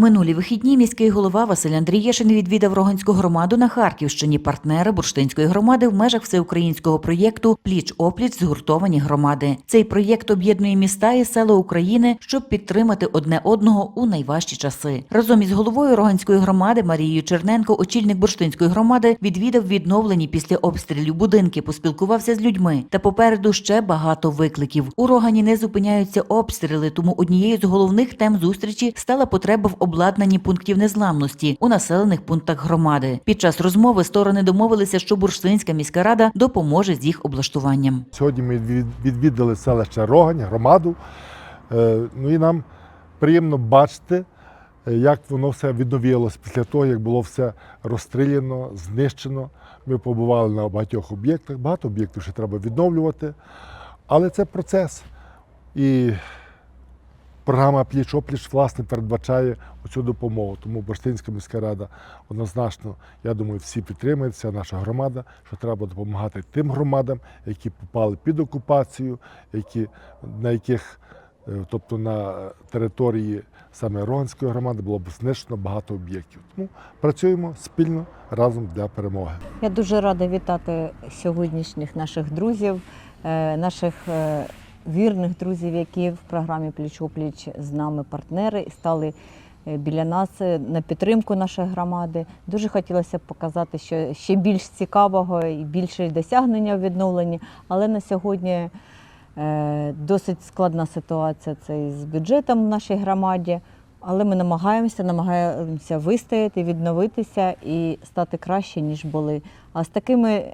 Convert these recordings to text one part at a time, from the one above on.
Минулі вихідні міський голова Василь Андрієшин відвідав Роганську громаду на Харківщині, партнери бурштинської громади в межах всеукраїнського проєкту Пліч опліч згуртовані громади. Цей проєкт об'єднує міста і села України, щоб підтримати одне одного у найважчі часи. Разом із головою Роганської громади Марією Черненко, очільник бурштинської громади, відвідав відновлені після обстрілів будинки, поспілкувався з людьми. Та попереду ще багато викликів. У Рогані не зупиняються обстріли, тому однією з головних тем зустрічі стала потреба в обладнанні пунктів незламності у населених пунктах громади. Під час розмови сторони домовилися, що Бурштинська міська рада допоможе з їх облаштуванням. Сьогодні ми відвідали селище Рогань, громаду. Е, Ну і нам приємно бачити, е, як воно все відновилось після того, як було все розстріляно, знищено. Ми побували на багатьох об'єктах, багато об'єктів ще треба відновлювати. Але це процес. І програма пліч опліч власне передбачає цю допомогу. Тому Борстинська міська рада однозначно, я думаю, всі підтримують, вся наша громада, що треба допомагати тим громадам, які попали під окупацію, які, на яких, е, тобто на території саме Роганської громади було б знищено багато об'єктів. Тому працюємо спільно разом для перемоги. Я дуже рада вітати сьогоднішніх наших друзів, е, наших е, вірних друзів, які в програмі Пліч-опліч з нами партнери і стали е, біля нас е, на підтримку нашої громади. Дуже хотілося б показати, що ще більш цікавого і більше досягнення в відновленні, але на сьогодні е, досить складна ситуація це з бюджетом в нашій громаді. Але ми намагаємося, намагаємося вистояти, відновитися і стати краще, ніж були. А з такими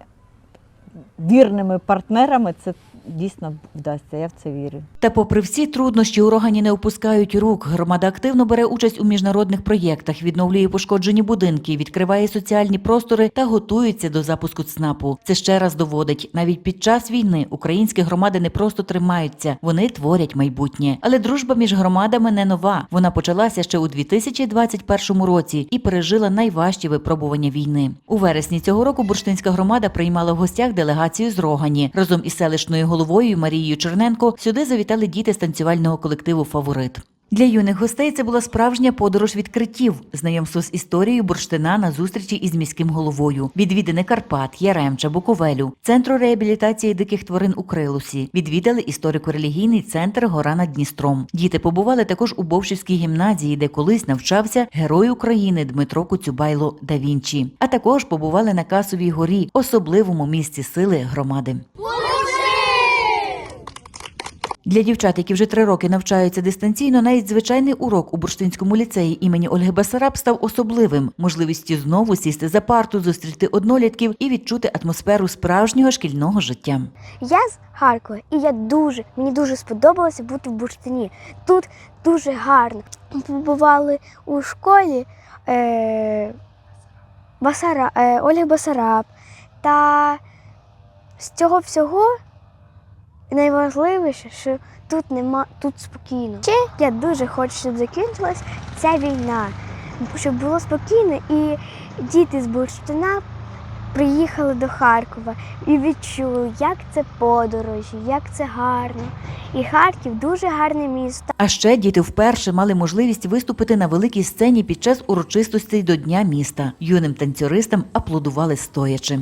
вірними партнерами це дійсно вдасться. Я в це вірю. Та, попри всі труднощі, у Рогані не опускають рук. Громада активно бере участь у міжнародних проєктах, відновлює пошкоджені будинки, відкриває соціальні простори та готується до запуску ЦНАПу. Це ще раз доводить. Навіть під час війни українські громади не просто тримаються, вони творять майбутнє. Але дружба між громадами не нова. Вона почалася ще у 2021 році і пережила найважчі випробування війни. У вересні цього року бурштинська громада приймала в гостях делегацію з Рогані разом із селищною головою Марією Черненко. Сюди завітали діти з танцювального колективу Фаворит. Для юних гостей це була справжня подорож відкриттів, знайомство з історією бурштина на зустрічі із міським головою, відвідини Карпат, Яремча, Буковелю, центру реабілітації диких тварин у Крилусі. Відвідали історико-релігійний центр Гора над Дністром. Діти побували також у Бовшівській гімназії, де колись навчався герой України Дмитро Куцюбайло да Вінчі. А також побували на Касовій горі, особливому місці сили громади. Для дівчат, які вже три роки навчаються дистанційно, навіть звичайний урок у Бурштинському ліцеї імені Ольги Басараб став особливим можливістю знову сісти за парту, зустріти однолітків і відчути атмосферу справжнього шкільного життя. Я з Харкова, і я дуже, мені дуже сподобалося бути в бурштині. Тут дуже гарно. Побували у школі е, Басара, е, Ольги Басараб. Та з цього всього найважливіше, що тут нема тут спокійно. Ще я дуже хочу, щоб закінчилась ця війна, щоб було спокійно, і діти з бурштина приїхали до Харкова і відчули, як це подорожі, як це гарно. І Харків дуже гарне місто. А ще діти вперше мали можливість виступити на великій сцені під час урочистостей до Дня міста. Юним танцюристам аплодували стоячи.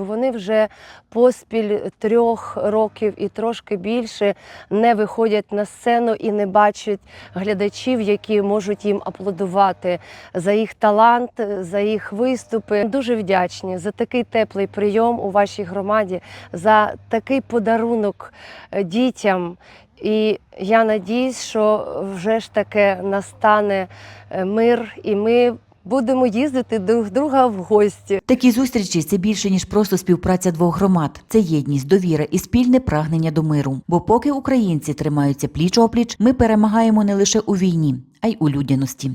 Вони вже поспіль трьох років і трошки більше не виходять на сцену і не бачать глядачів, які можуть їм аплодувати за їх талант, за їх виступи. Дуже вдячні за такий теплий прийом у вашій громаді, за такий подарунок е, дітям. І я надіюсь, що вже ж таке настане е, мир, і ми будемо їздити друг друга в гості. Такі зустрічі це більше ніж просто співпраця двох громад. Це єдність, довіра і спільне прагнення до миру. Бо поки українці тримаються пліч опліч, ми перемагаємо не лише у війні, а й у людяності.